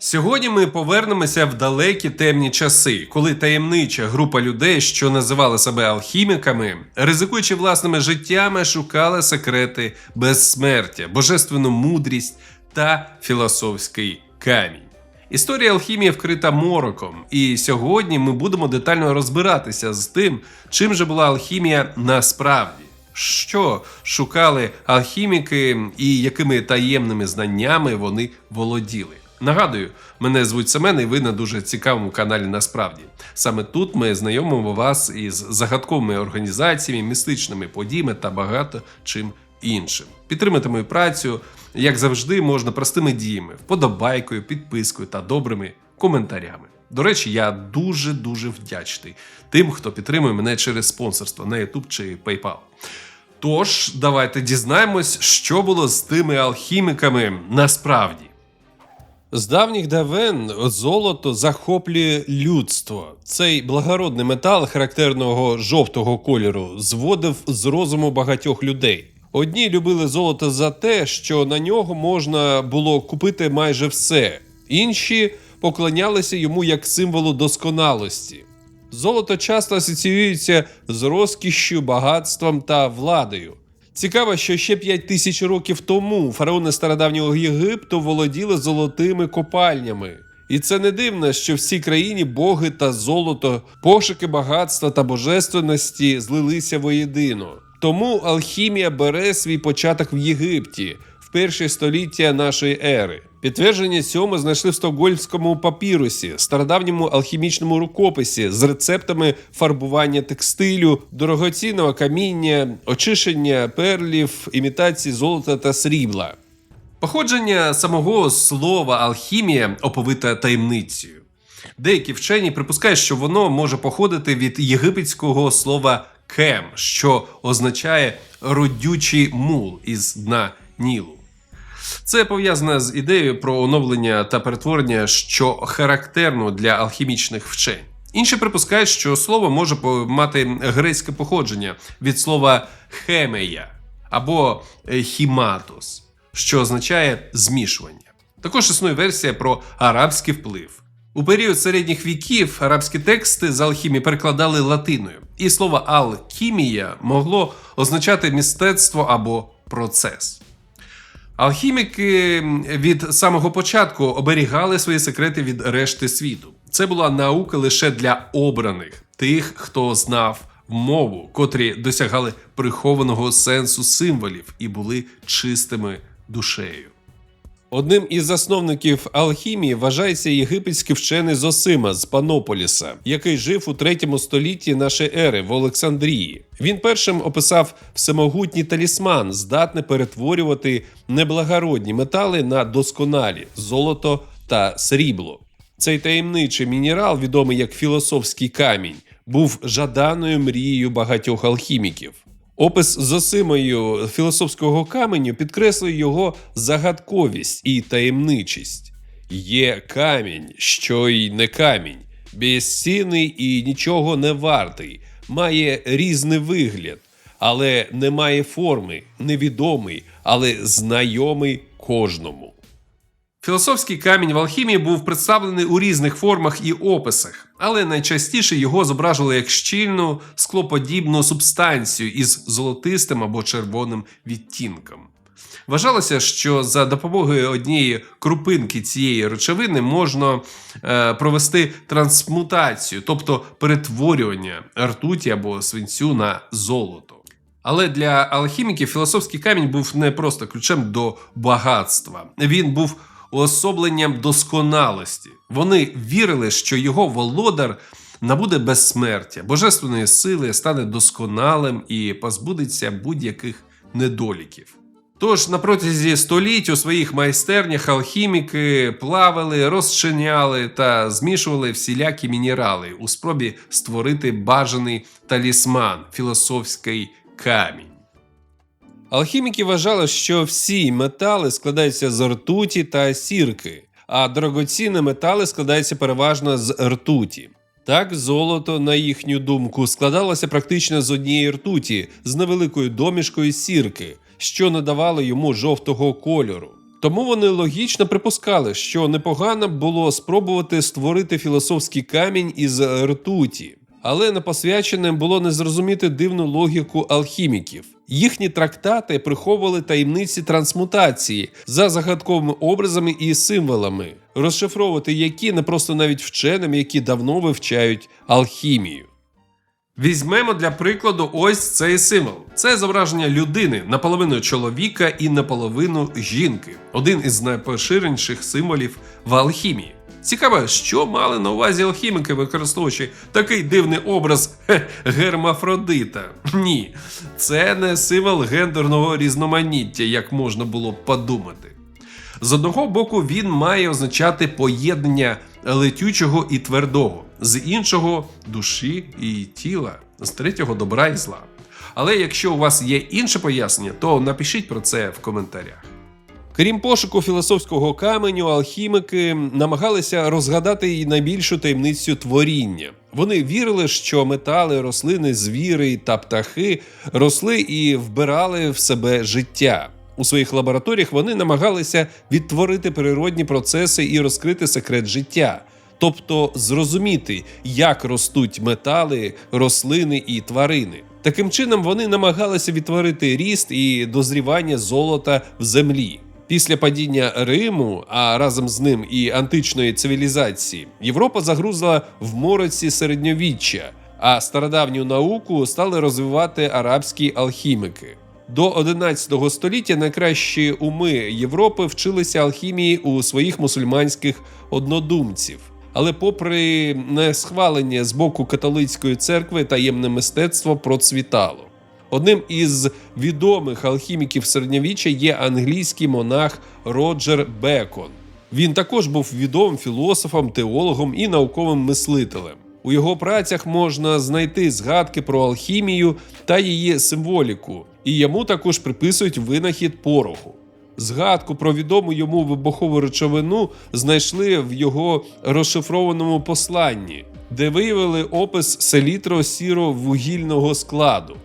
Сьогодні ми повернемося в далекі темні часи, коли таємнича група людей, що називали себе алхіміками, ризикуючи власними життями, шукали секрети безсмертя, божественну мудрість та філософський камінь. Історія алхімії вкрита мороком, і сьогодні ми будемо детально розбиратися з тим, чим же була алхімія насправді. Що шукали алхіміки і якими таємними знаннями вони володіли? Нагадую, мене звуть Семен, і ви на дуже цікавому каналі насправді. Саме тут ми знайомимо вас із загадковими організаціями, містичними подіями та багато чим іншим. Підтримати мою працю, як завжди, можна простими діями, вподобайкою, підпискою та добрими коментарями. До речі, я дуже дуже вдячний тим, хто підтримує мене через спонсорство на YouTube чи PayPal. Тож, давайте дізнаємось, що було з тими алхіміками насправді. З давніх давен золото захоплює людство. Цей благородний метал характерного жовтого кольору зводив з розуму багатьох людей. Одні любили золото за те, що на нього можна було купити майже все, інші поклонялися йому як символу досконалості. Золото часто асоціюється з розкішшю, багатством та владою. Цікаво, що ще 5 тисяч років тому фараони стародавнього Єгипту володіли золотими копальнями. І це не дивно, що в цій країні боги та золото, пошуки багатства та божественності злилися воєдино. Тому алхімія бере свій початок в Єгипті в перші століття нашої ери. Підтвердження цьому знайшли в стокгольмському папірусі, стародавньому алхімічному рукописі з рецептами фарбування текстилю, дорогоцінного каміння, очищення перлів, імітації золота та срібла. Походження самого слова алхімія оповита таємницею. Деякі вчені припускають, що воно може походити від єгипетського слова кем, що означає родючий мул із дна Нілу. Це пов'язане з ідеєю про оновлення та перетворення, що характерно для алхімічних вчень. Інші припускають, що слово може мати грецьке походження від слова хемея або е, хіматос, що означає змішування. Також існує версія про арабський вплив. У період середніх віків арабські тексти з алхімії перекладали латиною, і слово алхімія могло означати мистецтво або процес. Алхіміки від самого початку оберігали свої секрети від решти світу. Це була наука лише для обраних, тих, хто знав мову, котрі досягали прихованого сенсу символів і були чистими душею. Одним із засновників алхімії вважається єгипетський вчений Зосима з Панополіса, який жив у третьому столітті нашої ери в Олександрії. Він першим описав всемогутній талісман, здатний перетворювати неблагородні метали на досконалі золото та срібло. Цей таємничий мінерал, відомий як філософський камінь, був жаданою мрією багатьох алхіміків. Опис Зосимою філософського каменю підкреслює його загадковість і таємничість. Є камінь, що й не камінь, безцінний і нічого не вартий, має різний вигляд, але не має форми, невідомий, але знайомий кожному. Філософський камінь в алхімії був представлений у різних формах і описах, але найчастіше його зображували як щільну склоподібну субстанцію із золотистим або червоним відтінком. Вважалося, що за допомогою однієї крупинки цієї речовини можна е, провести трансмутацію, тобто перетворювання ртуті або свинцю на золото. Але для алхіміків філософський камінь був не просто ключем до багатства. Він був уособленням досконалості. Вони вірили, що його володар набуде безсмертя, божественної сили, стане досконалим і позбудеться будь-яких недоліків. Тож на протязі століть у своїх майстернях алхіміки плавили, розчиняли та змішували всілякі мінерали у спробі створити бажаний талісман філософський камінь. Алхіміки вважали, що всі метали складаються з ртуті та сірки, а дорогоцінні метали складаються переважно з ртуті. Так, золото, на їхню думку, складалося практично з однієї ртуті з невеликою домішкою сірки, що надавало йому жовтого кольору. Тому вони логічно припускали, що непогано було спробувати створити філософський камінь із ртуті. Але непосвяченим було не зрозуміти дивну логіку алхіміків. Їхні трактати приховували таємниці трансмутації за загадковими образами і символами, розшифровувати які не просто навіть вченим, які давно вивчають алхімію. Візьмемо для прикладу ось цей символ. Це зображення людини наполовину чоловіка і наполовину жінки. Один із найпоширеніших символів в алхімії. Цікаво, що мали на увазі алхіміки, використовуючи такий дивний образ гермафродита. Ні, це не символ гендерного різноманіття, як можна було б подумати. З одного боку, він має означати поєднання летючого і твердого, з іншого душі і тіла, з третього добра і зла. Але якщо у вас є інше пояснення, то напишіть про це в коментарях. Крім пошуку філософського каменю, алхімики намагалися розгадати і найбільшу таємницю творіння. Вони вірили, що метали, рослини, звіри та птахи росли і вбирали в себе життя. У своїх лабораторіях вони намагалися відтворити природні процеси і розкрити секрет життя, тобто зрозуміти, як ростуть метали, рослини і тварини. Таким чином вони намагалися відтворити ріст і дозрівання золота в землі. Після падіння Риму, а разом з ним і античної цивілізації, Європа загрузла в мороці середньовіччя, а стародавню науку стали розвивати арабські алхімики. До 11 століття найкращі уми Європи вчилися алхімії у своїх мусульманських однодумців. Але, попри несхвалення з боку католицької церкви, таємне мистецтво процвітало. Одним із відомих алхіміків середньовіччя є англійський монах Роджер Бекон. Він також був відомим філософом, теологом і науковим мислителем. У його працях можна знайти згадки про алхімію та її символіку, і йому також приписують винахід пороху. Згадку про відому йому вибухову речовину знайшли в його розшифрованому посланні, де виявили опис селітро сіро вугільного складу.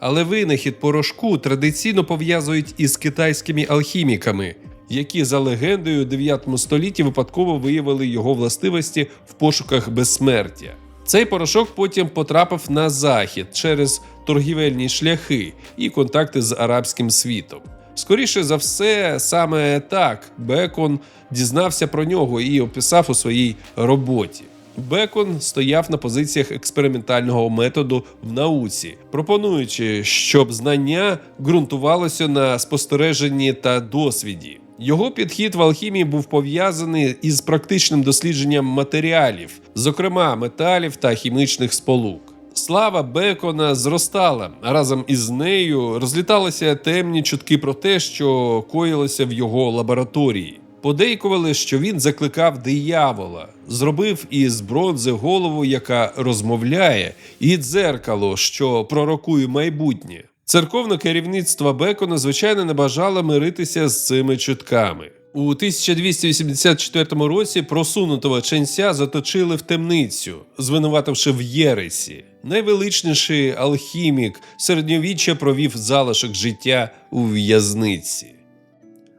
Але винахід порошку традиційно пов'язують із китайськими алхіміками, які за легендою у 9 столітті випадково виявили його властивості в пошуках безсмертя. Цей порошок потім потрапив на захід через торгівельні шляхи і контакти з арабським світом. Скоріше за все, саме так Бекон дізнався про нього і описав у своїй роботі. Бекон стояв на позиціях експериментального методу в науці, пропонуючи, щоб знання ґрунтувалося на спостереженні та досвіді. Його підхід в алхімії був пов'язаний із практичним дослідженням матеріалів, зокрема металів та хімічних сполук. Слава Бекона зростала, разом із нею розліталися темні чутки про те, що коїлося в його лабораторії. Подейкували, що він закликав диявола, зробив із бронзи голову, яка розмовляє, і дзеркало, що пророкує майбутнє. Церковне керівництво Бекона, звичайно, не бажало миритися з цими чутками. У 1284 році просунутого ченця заточили в темницю, звинувативши в єресі. Найвеличніший алхімік середньовіччя провів залишок життя у в'язниці.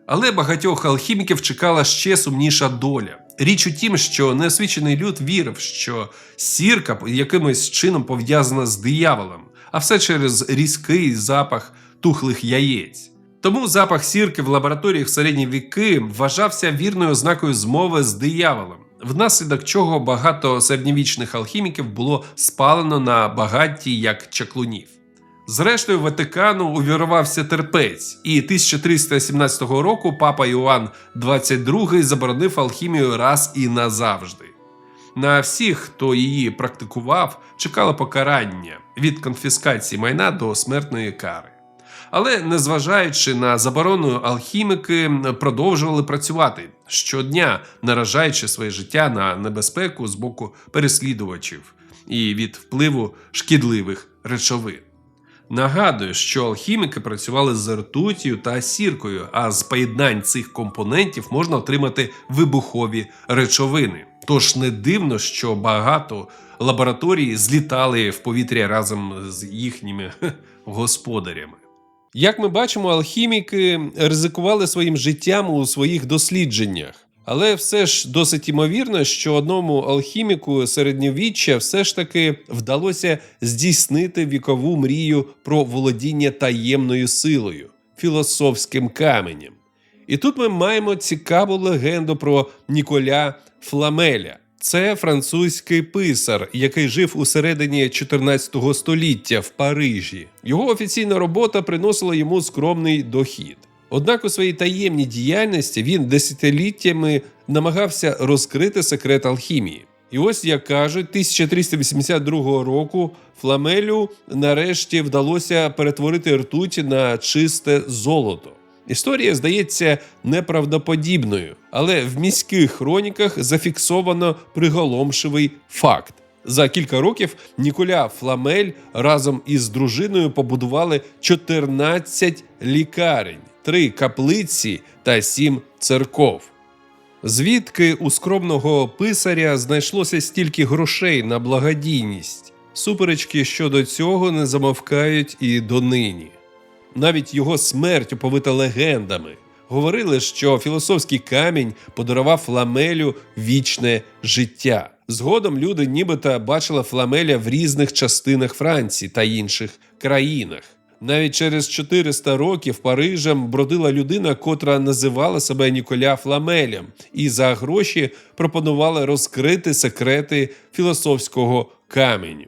Але багатьох алхіміків чекала ще сумніша доля. Річ у тім, що неосвічений люд вірив, що сірка якимось чином пов'язана з дияволом, а все через різкий запах тухлих яєць. Тому запах сірки в лабораторіях в середні віки вважався вірною ознакою змови з дияволом, внаслідок чого багато середньовічних алхіміків було спалено на багатті як чаклунів. Зрештою, Ватикану увірвався терпець, і 1317 року папа Іоанн XXII заборонив алхімію раз і назавжди. На всіх, хто її практикував, чекало покарання від конфіскації майна до смертної кари. Але незважаючи на заборону, алхімики продовжували працювати щодня, наражаючи своє життя на небезпеку з боку переслідувачів і від впливу шкідливих речовин. Нагадую, що алхіміки працювали з ртуттю та сіркою, а з поєднань цих компонентів можна отримати вибухові речовини. Тож не дивно, що багато лабораторій злітали в повітря разом з їхніми господарями. Як ми бачимо, алхіміки ризикували своїм життям у своїх дослідженнях. Але все ж досить імовірно, що одному алхіміку середньовіччя все ж таки вдалося здійснити вікову мрію про володіння таємною силою, філософським каменем. І тут ми маємо цікаву легенду про Ніколя Фламеля. Це французький писар, який жив у середині 14 століття в Парижі. Його офіційна робота приносила йому скромний дохід. Однак у своїй таємній діяльності він десятиліттями намагався розкрити секрет алхімії. І ось як кажуть, 1382 року Фламелю нарешті вдалося перетворити ртуть на чисте золото. Історія здається неправдоподібною, але в міських хроніках зафіксовано приголомшивий факт. За кілька років Ніколя Фламель разом із дружиною побудували 14 лікарень, 3 каплиці та 7 церков. Звідки у скромного писаря знайшлося стільки грошей на благодійність? Суперечки щодо цього не замовкають і донині. Навіть його смерть оповита легендами. Говорили, що філософський камінь подарував Фламелю вічне життя. Згодом люди нібито бачили Фламеля в різних частинах Франції та інших країнах. Навіть через 400 років Парижем бродила людина, котра називала себе Ніколя Фламелем, і за гроші пропонувала розкрити секрети філософського каменю.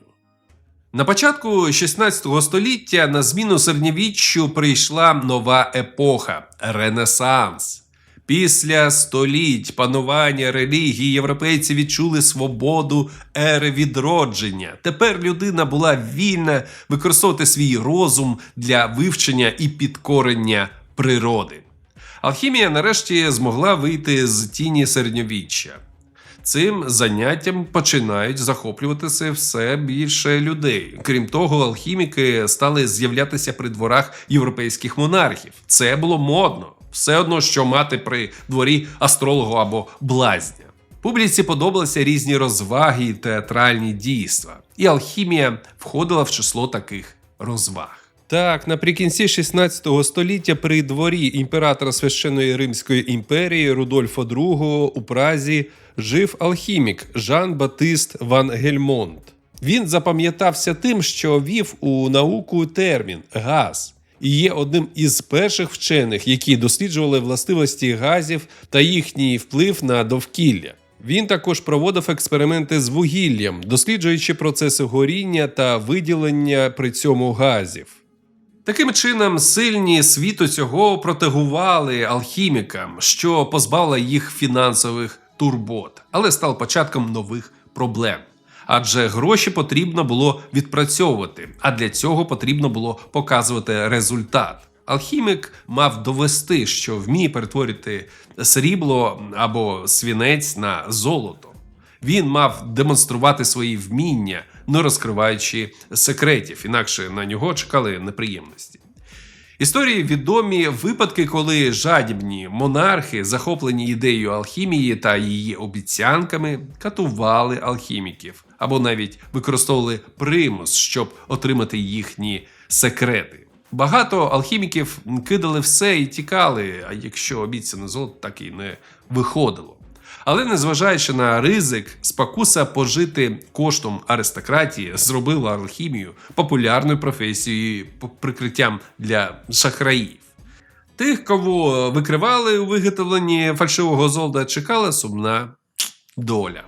На початку 16 століття на зміну середньовіччю прийшла нова епоха Ренесанс. Після століть панування релігії європейці відчули свободу ери відродження. Тепер людина була вільна використовувати свій розум для вивчення і підкорення природи. Алхімія нарешті змогла вийти з тіні середньовіччя. Цим заняттям починають захоплюватися все більше людей. Крім того, алхіміки стали з'являтися при дворах європейських монархів. Це було модно. Все одно, що мати при дворі астролога або блазня. Публіці подобалися різні розваги і театральні дійства, і алхімія входила в число таких розваг. Так, наприкінці 16 століття при дворі імператора священної Римської імперії Рудольфа II у Празі жив алхімік Жан Батист Ван Гельмонт. Він запам'ятався тим, що вів у науку термін газ і є одним із перших вчених, які досліджували властивості газів та їхній вплив на довкілля. Він також проводив експерименти з вугіллям, досліджуючи процеси горіння та виділення при цьому газів. Таким чином, сильні світу цього протегували алхімікам, що позбавило їх фінансових турбот, але став початком нових проблем. Адже гроші потрібно було відпрацьовувати, а для цього потрібно було показувати результат. Алхімік мав довести, що вміє перетворити срібло або свінець на золото. Він мав демонструвати свої вміння, не розкриваючи секретів, інакше на нього чекали неприємності. Історії відомі випадки, коли жадібні монархи, захоплені ідеєю алхімії та її обіцянками, катували алхіміків або навіть використовували примус, щоб отримати їхні секрети. Багато алхіміків кидали все і тікали, а якщо обіцяне золото так і не виходило. Але незважаючи на ризик, спокуса пожити коштом аристократії зробила алхімію популярною професією прикриттям для шахраїв. Тих, кого викривали у виготовленні фальшивого золота, чекала сумна доля.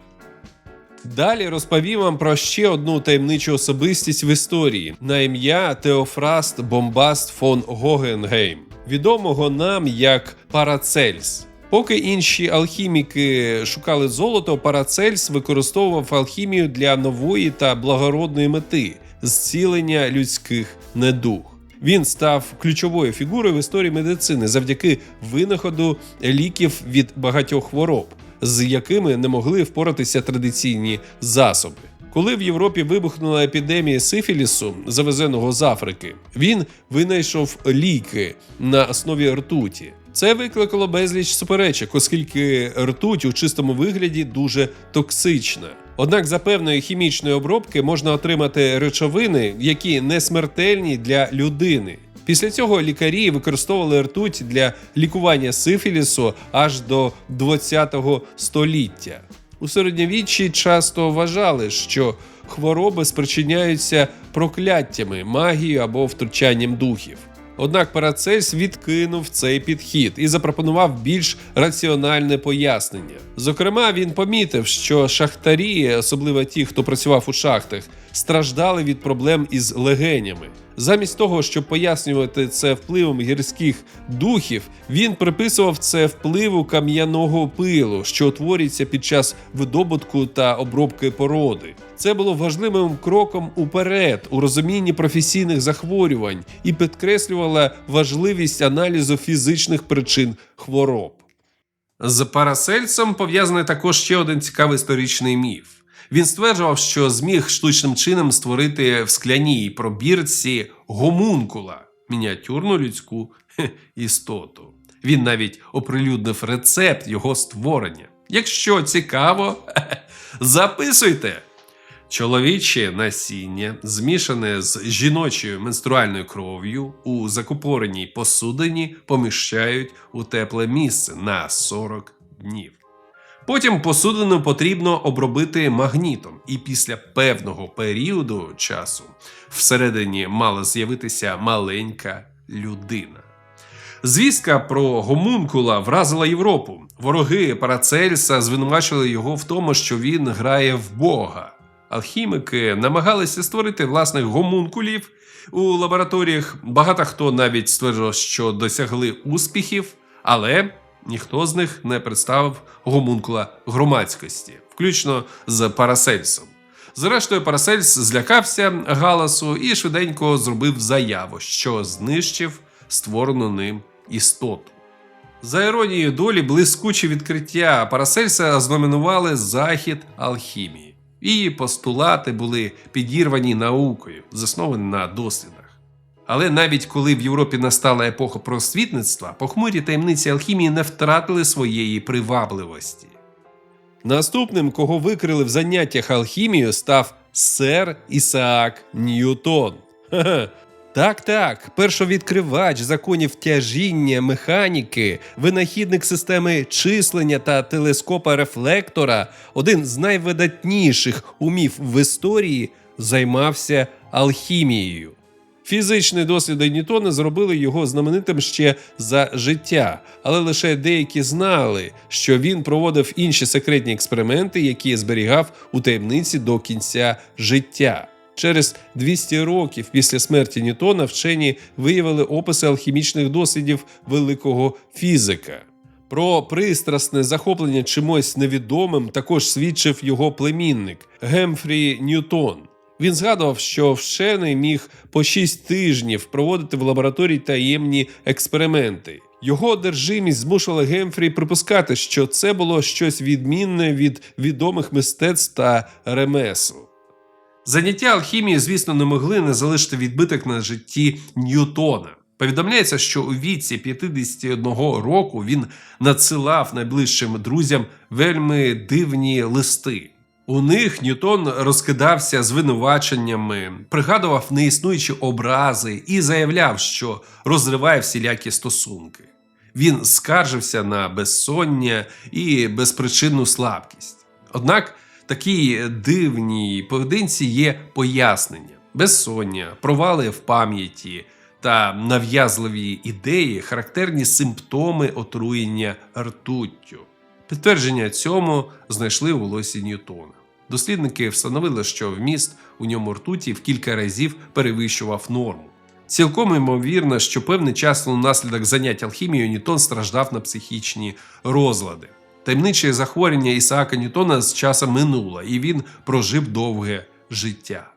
Далі розповім вам про ще одну таємничу особистість в історії на ім'я Теофраст Бомбаст фон Гогенгейм, відомого нам як Парацельс. Поки інші алхіміки шукали золото, Парацельс використовував алхімію для нової та благородної мети зцілення людських недуг. Він став ключовою фігурою в історії медицини завдяки винаходу ліків від багатьох хвороб, з якими не могли впоратися традиційні засоби. Коли в Європі вибухнула епідемія сифілісу, завезеного з Африки, він винайшов ліки на основі ртуті. Це викликало безліч суперечок, оскільки ртуть у чистому вигляді дуже токсична. Однак за певної хімічної обробки можна отримати речовини, які не смертельні для людини. Після цього лікарі використовували ртуть для лікування сифілісу аж до 20-го століття. У середньовіччі часто вважали, що хвороби спричиняються прокляттями, магією або втручанням духів. Однак Парацельс відкинув цей підхід і запропонував більш раціональне пояснення. Зокрема, він помітив, що шахтарі, особливо ті, хто працював у шахтах, страждали від проблем із легенями. Замість того, щоб пояснювати це впливом гірських духів, він приписував це впливу кам'яного пилу, що утворюється під час видобутку та обробки породи. Це було важливим кроком уперед у розумінні професійних захворювань і підкреслювало важливість аналізу фізичних причин хвороб. З Парасельсом пов'язаний також ще один цікавий історичний міф. Він стверджував, що зміг штучним чином створити в скляній пробірці гомункула мініатюрну людську істоту. Він навіть оприлюднив рецепт його створення. Якщо цікаво, записуйте. Чоловіче насіння, змішане з жіночою менструальною кров'ю у закупореній посудині, поміщають у тепле місце на 40 днів. Потім посудину потрібно обробити магнітом, і після певного періоду часу всередині мала з'явитися маленька людина. Звістка про гомункула вразила Європу. Вороги Парацельса звинувачували його в тому, що він грає в Бога. Алхімики намагалися створити власних гомункулів у лабораторіях. Багато хто навіть стверджував, що досягли успіхів, але ніхто з них не представив гомункула громадськості, включно з Парасельсом. Зрештою, Парасельс злякався галасу і швиденько зробив заяву, що знищив створену ним істоту. За іронією долі, блискучі відкриття Парасельса знаменували захід алхімії. Її постулати були підірвані наукою, засновані на дослідах. Але навіть коли в Європі настала епоха просвітництва, похмурі таємниці алхімії не втратили своєї привабливості. Наступним, кого викрили в заняттях алхімією, став сер Ісаак Ньютон. Так, так, першовідкривач законів тяжіння, механіки, винахідник системи числення та телескопа рефлектора, один з найвидатніших умів в історії, займався алхімією. Фізичні досліди Ньютона зробили його знаменитим ще за життя, але лише деякі знали, що він проводив інші секретні експерименти, які зберігав у таємниці до кінця життя. Через 200 років після смерті Ньютона вчені виявили описи алхімічних дослідів великого фізика. Про пристрасне захоплення чимось невідомим також свідчив його племінник Гемфрі Ньютон. Він згадував, що вчений міг по 6 тижнів проводити в лабораторії таємні експерименти. Його одержимість змушувала Гемфрі припускати, що це було щось відмінне від відомих мистецтв та ремесел. Заняття алхімії, звісно, не могли не залишити відбиток на житті Ньютона. Повідомляється, що у віці 51 року він надсилав найближчим друзям вельми дивні листи. У них Ньютон розкидався звинуваченнями, пригадував неіснуючі образи і заявляв, що розриває всілякі стосунки. Він скаржився на безсоння і безпричинну слабкість. Однак такій дивній поведінці є пояснення: безсоння, провали в пам'яті та нав'язливі ідеї, характерні симптоми отруєння ртуттю. Підтвердження цьому знайшли у лосі Ньютона. Дослідники встановили, що вміст у ньому ртуті в кілька разів перевищував норму. Цілком ймовірно, що певний час унаслідок занять алхімією Ньютон страждав на психічні розлади. Таємниче захворювання Ісаака Ньютона з часом минуло, і він прожив довге життя.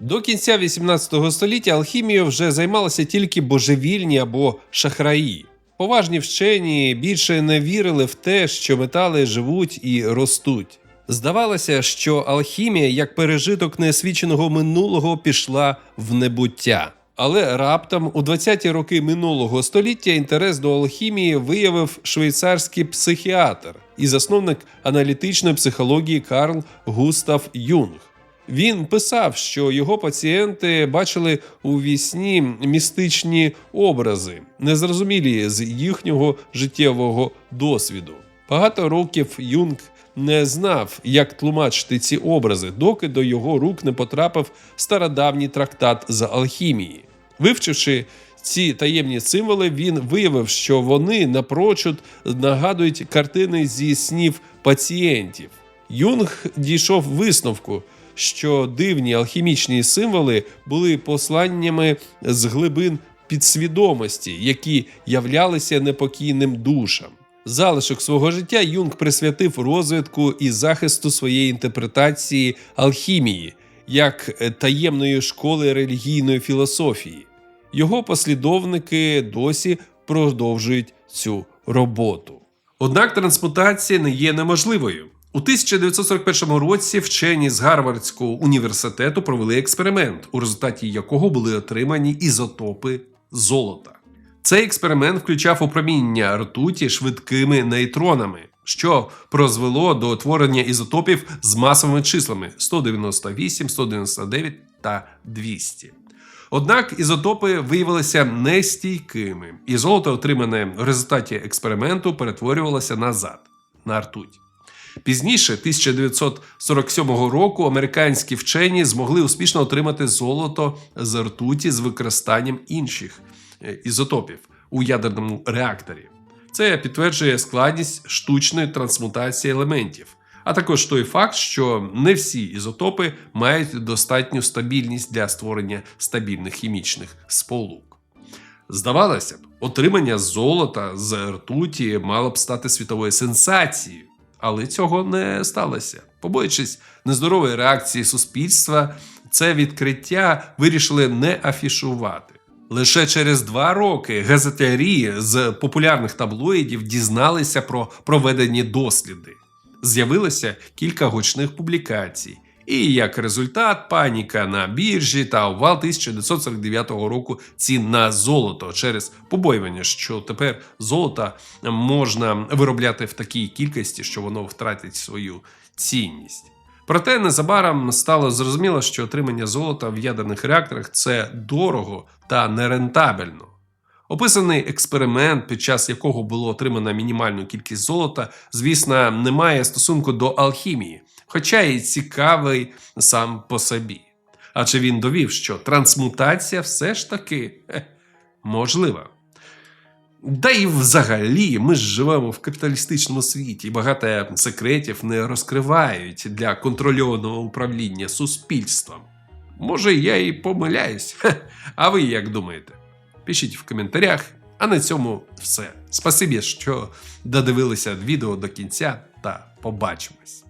До кінця 18 століття алхімією вже займалися тільки божевільні або шахраї. Поважні вчені більше не вірили в те, що метали живуть і ростуть. Здавалося, що алхімія, як пережиток неосвіченого минулого, пішла в небуття. Але раптом у 20-ті роки минулого століття інтерес до алхімії виявив швейцарський психіатр і засновник аналітичної психології Карл Густав Юнг. Він писав, що його пацієнти бачили у вісні містичні образи, незрозумілі з їхнього життєвого досвіду. Багато років Юнг не знав, як тлумачити ці образи, доки до його рук не потрапив стародавній трактат з алхімії. Вивчивши ці таємні символи, він виявив, що вони напрочуд нагадують картини зі снів пацієнтів. Юнг дійшов висновку, що дивні алхімічні символи були посланнями з глибин підсвідомості, які являлися непокійним душам. Залишок свого життя Юнг присвятив розвитку і захисту своєї інтерпретації алхімії як е, таємної школи релігійної філософії. Його послідовники досі продовжують цю роботу. Однак трансмутація не є неможливою. У 1941 році вчені з Гарвардського університету провели експеримент, у результаті якого були отримані ізотопи золота. Цей експеримент включав опромінення ртуті швидкими нейтронами, що призвело до утворення ізотопів з масовими числами 198, 199 та 200. Однак ізотопи виявилися нестійкими, і золото, отримане в результаті експерименту, перетворювалося назад на ртуть. Пізніше, 1947 року, американські вчені змогли успішно отримати золото з ртуті з використанням інших е, ізотопів у ядерному реакторі. Це підтверджує складність штучної трансмутації елементів, а також той факт, що не всі ізотопи мають достатню стабільність для створення стабільних хімічних сполук. Здавалося б, отримання золота з ртуті мало б стати світовою сенсацією, але цього не сталося. Побоюючись нездорової реакції суспільства, це відкриття вирішили не афішувати. Лише через два роки газетярі з популярних таблоїдів дізналися про проведені досліди. З'явилося кілька гучних публікацій. І як результат, паніка на біржі та обвал 1949 року цін на золото через побоювання, що тепер золото можна виробляти в такій кількості, що воно втратить свою цінність. Проте незабаром стало зрозуміло, що отримання золота в ядерних реакторах це дорого та нерентабельно. Описаний експеримент, під час якого було отримано мінімальну кількість золота, звісно, не має стосунку до алхімії, хоча і цікавий сам по собі. Адже він довів, що трансмутація все ж таки хе, можлива. Да і взагалі ми ж живемо в капіталістичному світі, і багато секретів не розкривають для контрольованого управління суспільством. Може, я і помиляюсь. Хе. А ви як думаєте? Пишіть в коментарях. А на цьому все. Спасибі, що додивилися відео до кінця, та побачимось.